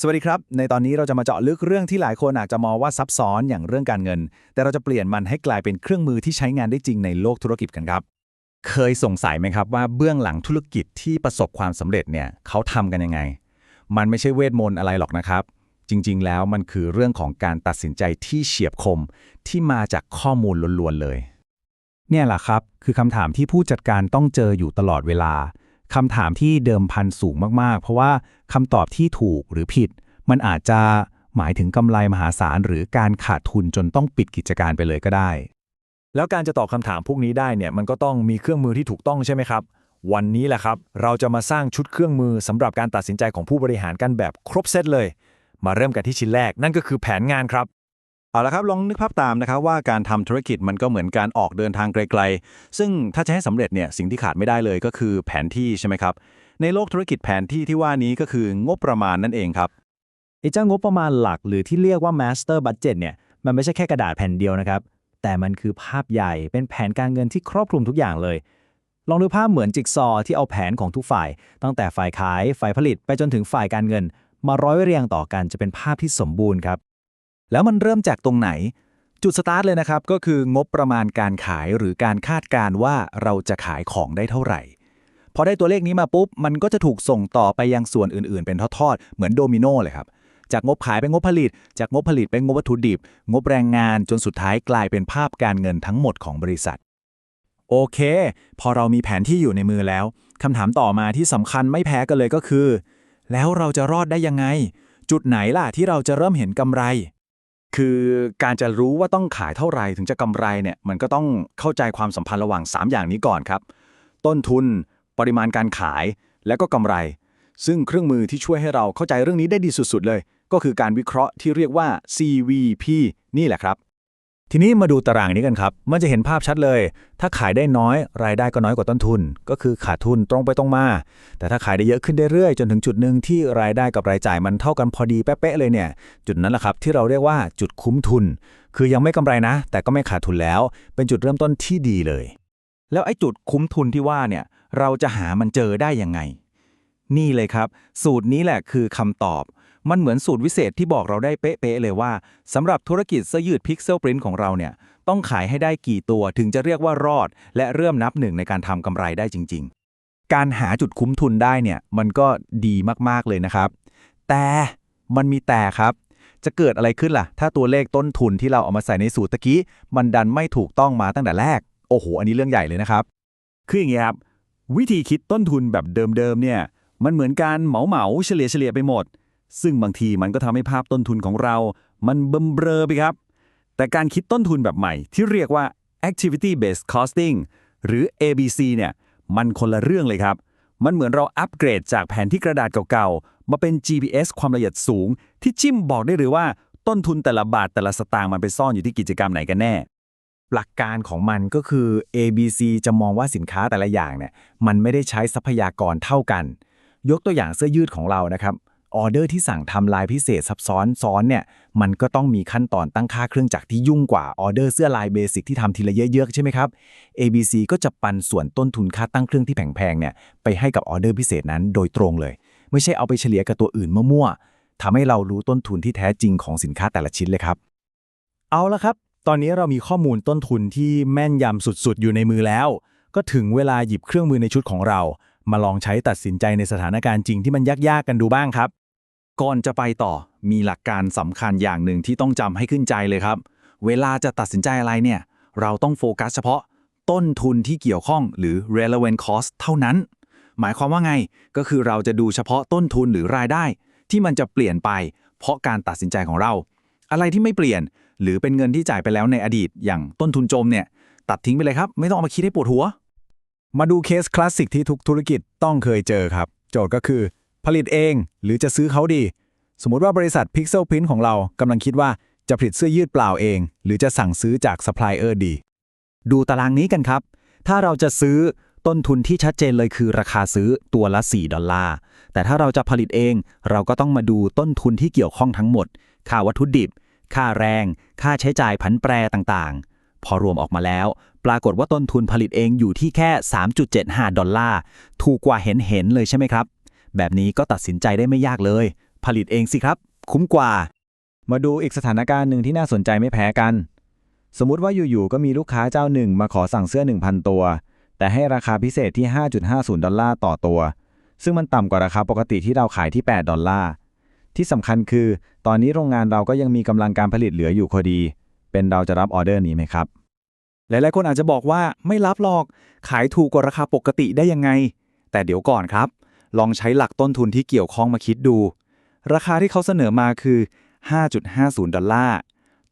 สวัสดีครับ ในตอนนี้เราจะมาเจาะลึกเรื่องที่หลายคนอาจจะมองว่าซับซ้อนอย่างเรื่องการเงิน แต่เราจะเปลี่ยนมันให้กลายเป็นเครื่องมือที่ใช้งานได้จริงในโลกธุรกิจกันครับ เคยสงสัยไหมครับว่าเบื้องหลังธุรกิจที่ประสบความสำเร็จเนี่ยเขาทำกันยังไง มันไม่ใช่เวทมนต์อะไรหรอกนะครับ จริง ๆ แล้วมันคือเรื่องของการตัดสินใจที่เฉียบคมที่มาจากข้อมูลล้วนๆเลย เนี่ยแหละครับ คือคำถามที่ผู้จัดการต้องเจออยู่ตลอดเวลา คำถามที่เดิมพันสูงมากๆ เพราะว่าคำตอบที่ถูกหรือผิด มันอาจจะหมายถึงกำไรมหาศาล หรือการขาดทุนจนต้องปิดกิจการไปเลยก็ได้ แล้วการจะตอบคำถามพวกนี้ได้เนี่ยมันก็ต้องมีเครื่องมือที่ถูกต้องใช่ไหมครับ วันนี้แหละครับ เราจะมาสร้างชุดเครื่องมือสำหรับการตัดสินใจของผู้บริหารกันแบบครบเซตเลย มาเริ่มกันที่ชิ้นแรกนั่นก็คือแผนงานครับ เอาละครับลองนึกภาพตามนะครับว่าการทำธุรกิจมันก็เหมือนการออกเดินทางไกลๆ ซึ่งถ้าจะให้สำเร็จเนี่ยสิ่งที่ขาดไม่ได้เลยก็คือแผนที่ใช่ไหมครับ ในโลกธุรกิจแผนที่ที่ว่านี้ก็คืองบประมาณนั่นเองครับไอ้เจ้างบประมาณหลักหรือที่เรียกว่า Master Budget เนี่ยมันไม่ใช่แค่กระดาษแผ่นเดียวนะครับ แต่มันคือภาพใหญ่เป็นแผนการเงินที่ครอบคลุมทุกอย่างเลย ลองดูภาพเหมือนจิ๊กซอว์ที่เอาแผนของทุกฝ่าย ตั้งแต่ฝ่ายขายฝ่ายผลิตไปจนถึงฝ่ายการเงิน มาร้อยเรียงต่อกันจะเป็นภาพที่สมบูรณ์ครับ แล้วมันเริ่มจากตรงไหน จุดสตาร์ทเลยนะครับ ก็คืองบประมาณการขายหรือการคาดการว่าเราจะขายของได้เท่าไหร่พอได้ตัวเลขนี้มาปุ๊บ มันก็จะถูกส่งต่อไปยังส่วนอื่นๆ เป็นทอดๆ เหมือนโดมิโนเลยครับ จากงบขายเป็นงบผลิต จากงบผลิตเป็นงบวัตถุดิบ งบแรงงานจนสุดท้ายกลายเป็นภาพการเงินทั้งหมดของบริษัท โอเค พอเรามีแผนที่อยู่ในมือแล้วคำถามต่อมาที่สำคัญไม่แพ้กันเลยก็คือ แล้วเราจะรอดได้ยังไง จุดไหนล่ะที่เราจะเริ่มเห็นกำไร คือการจะรู้ว่าต้องขายเท่าไหร่ถึงจะกำไรเนี่ยมันก็ต้องเข้าใจความสัมพันธ์ระหว่าง 3 อย่างนี้ก่อนครับ ต้นทุน ปริมาณการขาย และก็กำไร ซึ่งเครื่องมือที่ช่วยให้เราเข้าใจเรื่องนี้ได้ดีสุด ๆ เลย ก็คือการวิเคราะห์ที่เรียกว่า CVP นี่แหละครับ ทีนี้มาดูตารางนี้กันครับ มันจะเห็นภาพชัดเลย ถ้าขายได้น้อย รายได้ก็น้อยกว่าต้นทุน ก็คือขาดทุนตรงไปตรงมา แต่ถ้าขายได้เยอะขึ้นเรื่อยๆ จนถึงจุดหนึ่งที่รายได้กับรายจ่ายมันเท่ากันพอดีเป๊ะๆเลยเนี่ย จุดนั้นแหละครับที่เราเรียกว่าจุดคุ้มทุน คือยังไม่กำไรนะ แต่ก็ไม่ขาดทุนแล้ว เป็นจุดเริ่มต้นที่ดีเลย แล้วไอ้จุดคุ้มทุนที่ว่าเนี่ย เราจะหามันเจอได้ยังไง นี่เลยครับ สูตรนี้แหละคือคำตอบ มันเหมือนสูตรวิเศษที่บอกเราได้เป๊ะๆเลยว่าสำหรับธุรกิจเสื้อยืดพิกเซลปรินท์ของเราเนี่ย ต้องขายให้ได้กี่ตัวถึงจะเรียกว่ารอด และเริ่มนับหนึ่งในการทำกำไรได้จริง ๆ การหาจุดคุ้มทุนได้เนี่ยมันก็ดีมากๆเลยนะครับ แต่มันมีแต่ครับ จะเกิดอะไรขึ้นล่ะ ถ้าตัวเลขต้นทุนที่เราเอามาใส่ในสูตรตะกี้มันดันไม่ถูกต้องมาตั้งแต่แรก โอ้โห อันนี้เรื่องใหญ่เลยนะครับ คืออย่างนี้ครับวิธีคิดต้นทุนแบบเดิมๆเนี่ย มันเหมือนการเหมาเหมาเฉลี่ยเฉลี่ยไปหมด ซึ่งบางทีมันก็ทำให้ภาพต้นทุนของเรา มันเบิ่มเบลอไปครับ แต่การคิดต้นทุนแบบใหม่ที่เรียกว่า activity based costing หรือ ABC เนี่ย มันคนละเรื่องเลยครับ มันเหมือนเราอัปเกรดจากแผนที่กระดาษเก่าๆ มาเป็น GPS ความละเอียดสูง ที่จิ้มบอกได้เลยว่าต้นทุนแต่ละบาทแต่ละสตางค์มันไปซ่อนอยู่ที่กิจกรรมไหนกันแน่ หลักการของมันก็คือ ABC จะมองว่าสินค้าแต่ละอย่างเนี่ย มันไม่ได้ใช้ทรัพยากรเท่ากัน ยกตัวอย่างเสื้อยืดของเรานะครับออเดอร์ที่สั่งทำลายพิเศษซับซ้อนซ้อนเนี่ยมันก็ต้องมีขั้นตอนตั้งค่าเครื่องจักรที่ยุ่งกว่าออเดอร์เสื้อลายเบสิกที่ทำทีละเยอะๆใช่ไหมครับ ABC ก็จะปันส่วนต้นทุนค่าตั้งเครื่องที่แพงๆเนี่ยไปให้กับออเดอร์พิเศษนั้นโดยตรงเลย ไม่ใช่เอาไปเฉลี่ยกับตัวอื่นมั่วๆทำให้เรารู้ต้นทุนที่แท้จริงของสินค้าแต่ละชิ้นเลยครับ เอาละครับ ตอนนี้เรามีข้อมูลต้นทุนที่แม่นยำสุดๆ อยู่ในมือแล้ว ก็ถึงเวลาหยิบเครื่องมือในชุดของเรา มาลองใช้ตัดสินใจในสถานการณ์จริงที่มันยากๆกันดูบ้างครับ ก่อนจะไปต่อมีหลักการสำคัญอย่างหนึ่งที่ต้องจำให้ขึ้นใจเลยครับ เวลาจะตัดสินใจอะไรเนี่ย เราต้องโฟกัสเฉพาะต้นทุนที่เกี่ยวข้องหรือ relevant cost เท่านั้น หมายความว่าไง ก็คือเราจะดูเฉพาะต้นทุนหรือรายได้ ที่มันจะเปลี่ยนไป เพราะการตัดสินใจของเรา อะไรที่ไม่เปลี่ยน หรือเป็นเงินที่จ่ายไปแล้วในอดีต อย่างต้นทุนจมเนี่ย ตัดทิ้งไปเลยครับ ไม่ต้องเอามาคิดให้ปวดหัว มาดูเคสคลาสสิกที่ทุกธุรกิจต้องเคยเจอครับ โจทย์ก็คือ ผลิตเองหรือจะซื้อเขาดี สมมุติว่าบริษัท Pixel Print ของเรากำลังคิดว่าจะผลิตเสื้อยืดเปล่าเอง หรือจะสั่งซื้อจากซัพพลายเออร์ดี ดูตารางนี้กันครับ ถ้าเราจะซื้อต้นทุนที่ชัดเจนเลยคือราคาซื้อตัวละ 4 ดอลลาร์ แต่ถ้าเราจะผลิตเอง เราก็ต้องมาดูต้นทุนที่เกี่ยวข้องทั้งหมด ค่าวัตถุดิบ ค่าแรง ค่าใช้จ่ายผันแปรต่างๆ พอรวมออกมาแล้ว ปรากฏว่าต้นทุนผลิตเองอยู่ที่แค่ 3.75 ดอลลาร์ ถูกกว่าเห็นเห็นๆเลยใช่ไหมครับ แบบนี้ก็ตัดสินใจได้ไม่ยากเลยผผลิตเองสิครับ คุ้มกว่า มาดูอีกสถานการณ์หนึ่งที่น่าสนใจไม่แพ้กัน สมมุติว่าอยู่ๆก็มีลูกค้าเจ้าหนึ่งมาขอสั่งเสื้อ 1,000 ตัว แต่ให้ราคาพิเศษที่ 5.50 ดอลลาร์ต่อตัว ซึ่งมันต่ำกว่าราคาปกติที่เราขายที่ 8 ดอลลาร์ที่สำคัญคือ ตอนนี้โรงงานเราก็ยังมีกำลังการผลิตเหลืออยู่พอดี เป็นเราจะรับออเดอร์นี้ไหมครับ หลายๆคนอาจจะบอกว่าไม่รับหรอก ขายถูกกว่าราคาปกติได้ยังไง แต่เดี๋ยวก่อนครับ ลองใช้หลักต้นทุนที่เกี่ยวข้องมาคิดดู ราคาที่เขาเสนอมาคือ 5.50 ดอลลาร์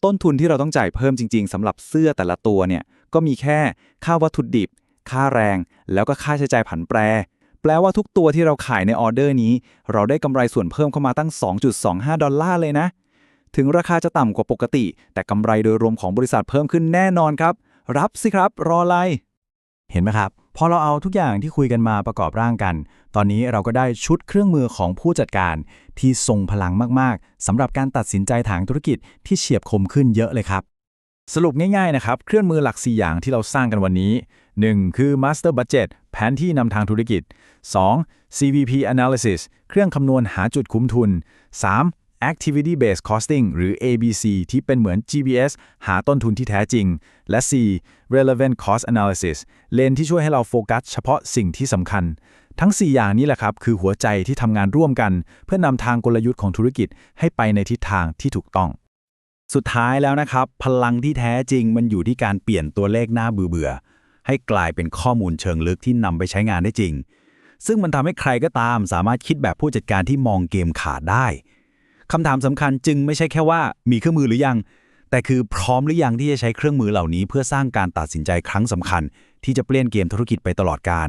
ต้นทุนที่เราต้องจ่ายเพิ่มจริง ๆสำหรับเสื้อแต่ละตัวเนี่ย ก็มีแค่ค่าวัตถุดิบ ค่าแรง แล้วก็ค่าใช้จ่ายผันแปร แปลว่าทุกตัวที่เราขายในออเดอร์นี้ เราได้กำไรส่วนเพิ่มเข้ามาตั้ง 2.25 ดอลลาร์เลยนะ ถึงราคาจะต่ำกว่าปกติ แต่กำไรโดยรวมของบริษัทเพิ่มขึ้นแน่นอนครับ รับสิครับ รออะไรเห็นไหมครับ พอเราเอาทุกอย่างที่คุยกันมาประกอบร่างกัน ตอนนี้เราก็ได้ชุดเครื่องมือของผู้จัดการ ที่ทรงพลังมาก ๆสำหรับการตัดสินใจทางธุรกิจที่เฉียบคมขึ้นเยอะเลยครับ สรุปง่าย ๆ นะครับ เครื่องมือหลัก 4 อย่างที่เราสร้างกันวันนี้ 1. คือ Master Budget แผนที่นำทางธุรกิจ 2. CVP Analysis เครื่องคำนวณหาจุดคุ้มทุน 3. Activity Based Costing หรือ ABC ที่เป็นเหมือน GBS หาต้นทุนที่แท้จริง และ 4. Relevant Cost Analysis เลนที่ช่วยให้เราโฟกัสเฉพาะสิ่งที่สำคัญ ทั้ง 4 อย่างนี้แหละครับ คือหัวใจที่ทำงานร่วมกัน เพื่อนำทางกลยุทธ์ของธุรกิจให้ไปในทิศทางที่ถูกต้อง สุดท้ายแล้วนะครับ พลังที่แท้จริงมันอยู่ที่การเปลี่ยนตัวเลขหน้าเบื่อๆให้กลายเป็นข้อมูลเชิงลึกที่นำไปใช้งานได้จริง ซึ่งมันทำให้ใครก็ตามสามารถคิดแบบผู้จัดการที่มองเกมขาดได้ คำถามสำคัญจึงไม่ใช่แค่ว่ามีเครื่องมือหรือยัง แต่คือพร้อมหรือยังที่จะใช้เครื่องมือเหล่านี้ เพื่อสร้างการตัดสินใจครั้งสำคัญ ที่จะเปลี่ยนเกมธุรกิจไปตลอดกาล